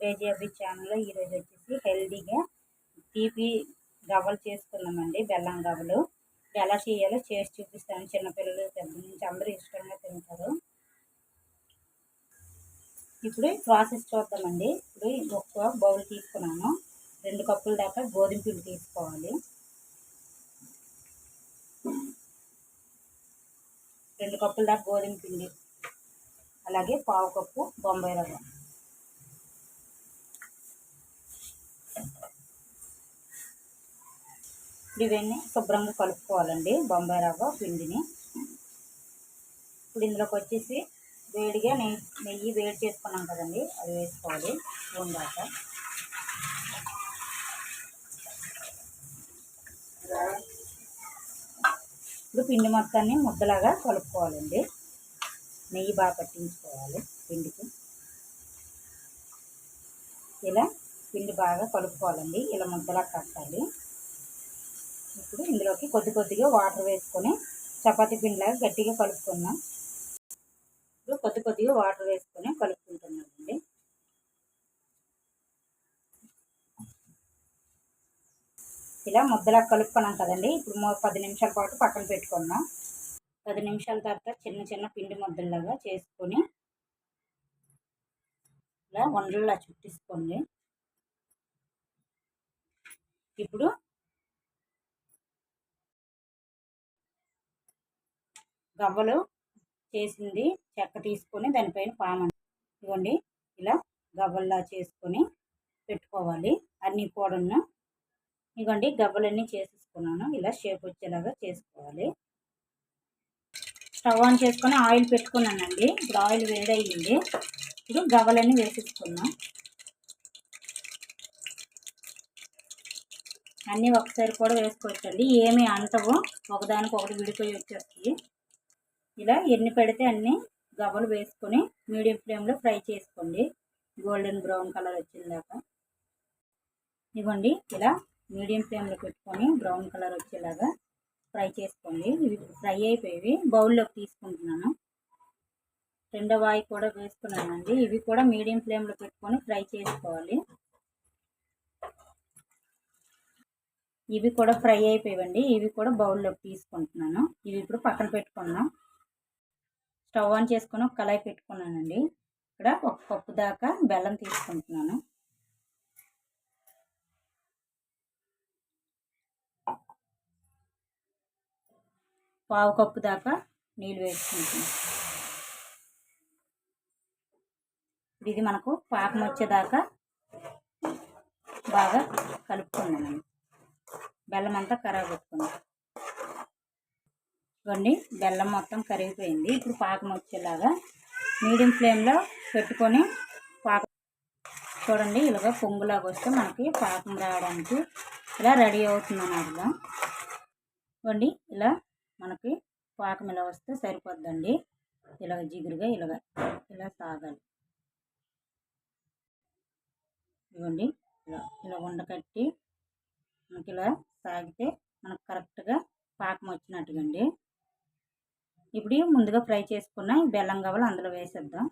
Crazy అబ్బి ఛానల్లో ఈరోజు వచ్చేసి హెల్దీగా తీపి గవ్వలు చేసుకున్నామండి బెల్లం గవ్వలు. ఎలా చేయాలో చేసి చూపిస్తాను. చిన్నపిల్లలు పెద్ద నుంచి అందరూ ఇష్టంగా తింటారు. ఇప్పుడు ప్రాసెస్ చూద్దామండి. ఇప్పుడు ఒక్క బౌల్ తీసుకున్నాను. రెండు కప్పుల దాకా గోధుమ పిండి తీసుకోవాలి. రెండు కప్పుల దాకా గోధుమ పిండి. అలాగే పావు కప్పు బొంబాయి రవ్వ. ఇవన్నీ శుభ్రంగా కలుపుకోవాలండి. బొంబాయి రవ్వ పిండిని. ఇప్పుడు ఇందులోకి వచ్చేసి వేడిగా నెయ్యి నెయ్యి వేడి చేసుకున్నాం కదండి అది వేసుకోవాలి. ఉండాక దాకా ఇప్పుడు పిండి మొత్తాన్ని ముద్దలాగా కలుపుకోవాలండి. నెయ్యి బాగా పట్టించుకోవాలి పిండికి. ఇలా పిండి బాగా కలుపుకోవాలండి. ఇలా ముద్దలా కట్టాలి. ఇప్పుడు ఇందులోకి కొద్ది కొద్దిగా వాటర్ వేసుకొని చపాతీ పిండిలాగా గట్టిగా కలుపుకున్నాం ఇప్పుడు కొద్ది కొద్దిగా వాటర్ వేసుకొని కలుపుకుంటున్నామండి ఇలా ముద్దలా కలుపుకున్నాం కదండి. ఇప్పుడు పది నిమిషాల పాటు పక్కన పెట్టుకున్నాం పది నిమిషాల తర్వాత చిన్న చిన్న పిండి ముద్దలాగా చేసుకొని ఇలా వండల్లా చుట్టించుకోండి ఇప్పుడు గవ్వలు చేసింది చెక్క తీసుకొని దానిపైన పాము ఇవ్వండి ఇలా గవ్వల్లా చేసుకొని పెట్టుకోవాలి. అన్నీ కూడాను ఇవ్వండి గవ్వలన్నీ చేసేసుకున్నాను. ఇలా షేప్ వచ్చేలాగా చేసుకోవాలి. స్టవ్ ఆన్ చేసుకొని ఆయిల్ పెట్టుకున్నానండి. ఇప్పుడు ఆయిల్ వేడయ్యింది. ఇప్పుడు గవ్వలన్నీ వేసేసుకున్నాం అన్నీ ఒకసారి కూడా వేసుకోవచ్చండి. ఏమి అంటవు ఒకదానికి ఒకటి విడిపోయి వచ్చేస్తాయి. ఇలా ఎన్ని పెడితే అన్ని గవ్వలు వేసుకొని మీడియం ఫ్లేమ్లో ఫ్రై చేసుకోండి. గోల్డెన్ బ్రౌన్ కలర్ వచ్చిందాక ఇవ్వండి ఇలా మీడియం ఫ్లేమ్లో పెట్టుకొని బ్రౌన్ కలర్ వచ్చేలాగా ఫ్రై చేసుకోండి. ఇవి ఫ్రై అయిపోయి బౌల్లోకి తీసుకుంటున్నాను. రెండో వాయి కూడా వేసుకున్నానండి. ఇవి కూడా మీడియం ఫ్లేమ్లో పెట్టుకొని ఫ్రై చేసుకోవాలి. ఇవి కూడా ఫ్రై అయిపోయాయండి ఇవి కూడా బౌల్లోకి తీసుకుంటున్నాను. ఇవి ఇప్పుడు పక్కన పెట్టుకున్నాం స్టవ్ ఆన్ చేసుకొని ఒక కళాయి పెట్టుకున్నానండి. ఇక్కడ ఒక కప్పు దాకా బెల్లం తీసుకుంటున్నాను. పావు కప్పు దాకా నీళ్ళు వేసుకుంటున్నాను. ఇది మనకు పాకం వచ్చేదాకా బాగా కలుపుకున్నాను బెల్లం అంతా కరగొట్టుకుందాం ఇవ్వండి. బెల్లం మొత్తం కరిగిపోయింది. ఇప్పుడు పాకం వచ్చేలాగా మీడియం ఫ్లేమ్లో పెట్టుకొని పాకం చూడండి. ఇలాగ పొంగులాగా వస్తే మనకి పాకం రావడానికి ఇలా రెడీ అవుతుంది అన్నట్టుగా ఇవ్వండి. ఇలా మనకి పాకం ఇలా వస్తే సరిపోద్దండి. ఇలాగ జిగురుగా ఇలాగ ఇలా సాగాలి. ఇవ్వండి. ఇలా ఇలా ఉండకట్టి మనకి ఇలా సాగితే మనకు కరెక్ట్గా పాకం వచ్చినట్టుగా అండి. ఇప్పుడు ముందుగా ఫ్రై చేసుకున్న బెల్లం గవ్వలు అందులో వేసేద్దాం.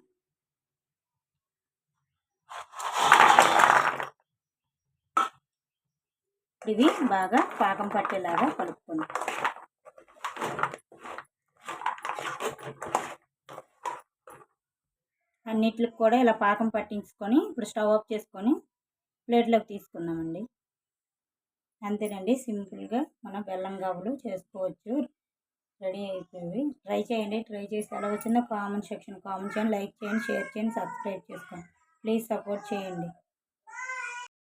ఇవి బాగా పాకం పట్టేలాగా కలుపుకుందాం. అన్నిటికి కూడా ఇలా పాకం పట్టించుకొని ఇప్పుడు స్టవ్ ఆఫ్ చేసుకొని ప్లేట్లోకి తీసుకుందామండి. అంతేనండి సింపుల్గా మనం బెల్లం గవ్వలు చేసుకోవచ్చు. రెడీ అయిపోయి ట్రై చేయండి. ట్రై చేసి ఎలా వచ్చిందో కామెంట్ సెక్షన్ కామెంట్ చేయండి లైక్ చేయండి షేర్ చేయండి సబ్స్క్రైబ్ చేసుకోండి. ప్లీజ్ సపోర్ట్ చేయండి.